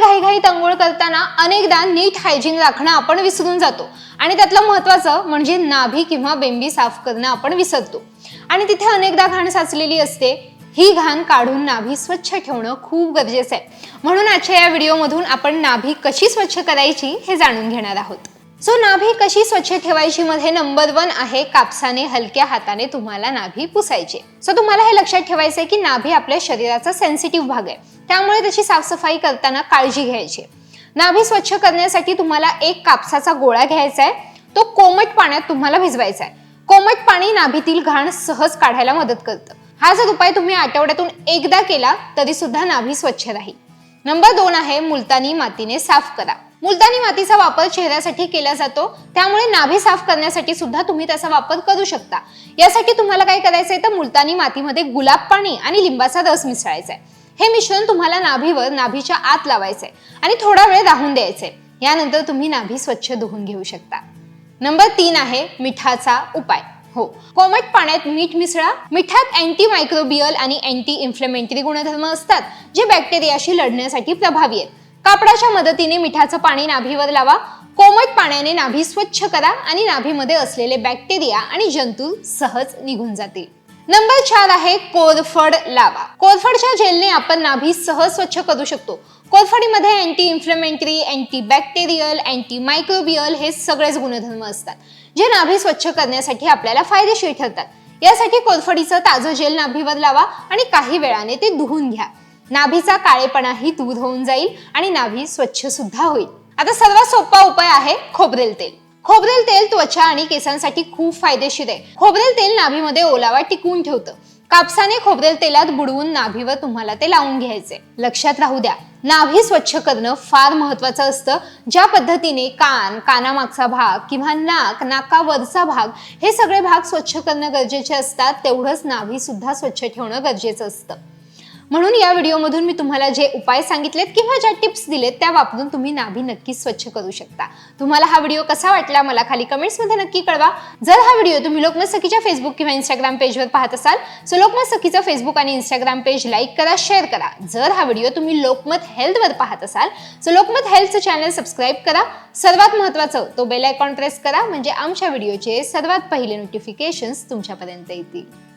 घाईघाईत अंघोळ करताना अनेकदा नीट हायजीन राखणं आपण विसरून जातो. आणि त्यातलं महत्वाचं म्हणजे नाभी किंवा बेंबी साफ करणं आपण विसरतो. आणि तिथे अनेकदा घाण साचलेली असते. ही घाण काढून नाभी स्वच्छ ठेवणं खूप गरजेचं आहे. म्हणून आजच्या या व्हिडिओमधून आपण नाभी कशी स्वच्छ करायची हे जाणून घेणार आहोत. सो नाभी कशी स्वच्छ ठेवायची मध्ये नंबर वन आहे कापसाने हलक्या हाताने तुम्हाला नाभी पुसायची. सो तुम्हाला हे लक्षात ठेवायचं आहे की नाभी आपल्या शरीराचा सेन्सिटिव्ह भाग आहे. त्यामुळे त्याची साफसफाई करताना काळजी घ्यायची. नाभी स्वच्छ करण्यासाठी तुम्हाला एक कापसाचा गोळा घ्यायचा आहे. तो कोमट पाण्यात तुम्हाला भिजवायचा आहे. कोमट पाणी नाभीतील घाण सहज काढायला मदत करतं. हा जर उपाय तुम्ही आठवड्यातून एकदा केला तरी सुद्धा नाभी स्वच्छ राहील नंबर दोन आहे मुलतानी मातीने साफ करा. मुलतानी मातीचा वापर चेहऱ्यासाठी केला जातो. त्यामुळे नाभी साफ करण्यासाठी सुद्धा तुम्ही त्याचा वापर करू शकता. यासाठी तुम्हाला काय करायचंय तर मुलतानी मातीमध्ये गुलाब पाणी आणि लिंबाचा रस मिसळायचा आहे. हे मिश्रण तुम्हाला नाभीवर नाभीच्या आत लावायचे आणि थोडा वेळ राहून द्यायचे यानंतर तुम्ही नाभी स्वच्छ धुवून घेऊ शकता. नंबर तीन आहे मिठाचा उपाय. हो कोमट पाण्यात मीठ मिसळा. मिठात अँटी मायक्रोबियल आणि अँटी इन्फ्लेमेंटरी गुणधर्म असतात जे बॅक्टेरियाशी लढण्यासाठी प्रभावी आहेत. कापडाच्या मदतीने मिठाचं पाणी नाभीवर लावा. कोमट पाण्याने नाभी स्वच्छ करा आणि नाभीमध्ये असलेले बॅक्टेरिया आणि जंतू सहज निघून जातील. नंबर चार आहे कोरफड लावा. कोरफडच्या जेलने आपण नाभी सहज स्वच्छ करू शकतो. कोरफडीमध्ये anti inflammatory anti bacterial anti microbial हे सगळेच गुणधर्म असतात जे नाभी स्वच्छ करण्यासाठी आपल्याला फायदेशीर ठरतात. यासाठी कोरफडीचं ताजं जेल नाभीवर लावा आणि काही वेळाने ते धुवून घ्या. नाभीचा काळेपणाही दूर होऊन जाईल आणि नाभी स्वच्छ सुद्धा होईल. आता सर्वात सोपा उपाय आहे खोबरेल तेल. खोबरेल तेल त्वचा आणि केसांसाठी खूप फायदेशीर आहे. खोबरेल तेल नाभीमध्ये ओलावा टिकवून ठेवतं. कापसाने खोबरेल तेलात बुडवून नाभीवर तुम्हाला ते लावून घ्यायचे. लक्षात राहू द्या नाभी स्वच्छ करणं फार महत्वाचं असतं ज्या पद्धतीने कान कानामागचा भाग किंवा नाक नाकावरचा भाग हे सगळे भाग स्वच्छ करणं गरजेचे असतात तेवढंच नाभी सुद्धा स्वच्छ ठेवणं गरजेचं असतं. म्हणून या व्हिडिओमधून मी तुम्हाला जे उपाय सांगितलेत किंवा ज्या टिप्स दिलेत त्या वापरून तुम्ही नाभी नक्कीच स्वच्छ करू शकता. तुम्हाला हा व्हिडिओ कसा वाटला मला खाली कमेंट्समध्ये नक्की कळवा. जर हा व्हिडिओ तुम्ही लोकमत सखीच्या फेसबुक किंवा इंस्टाग्राम पेजवर पाहत असाल सो लोकमत सखीचं फेसबुक आणि इंस्टाग्राम पेज लाईक करा शेअर करा. जर हा व्हिडिओ तुम्ही लोकमत हेल्थवर पाहत असाल सो लोकमत हेल्थचं चॅनल सबस्क्राईब करा. सर्वात महत्त्वाचं तो बेल आयकॉन प्रेस करा म्हणजे आमच्या व्हिडिओचे सर्वात पहिले नोटिफिकेशन्स तुमच्यापर्यंत येतील.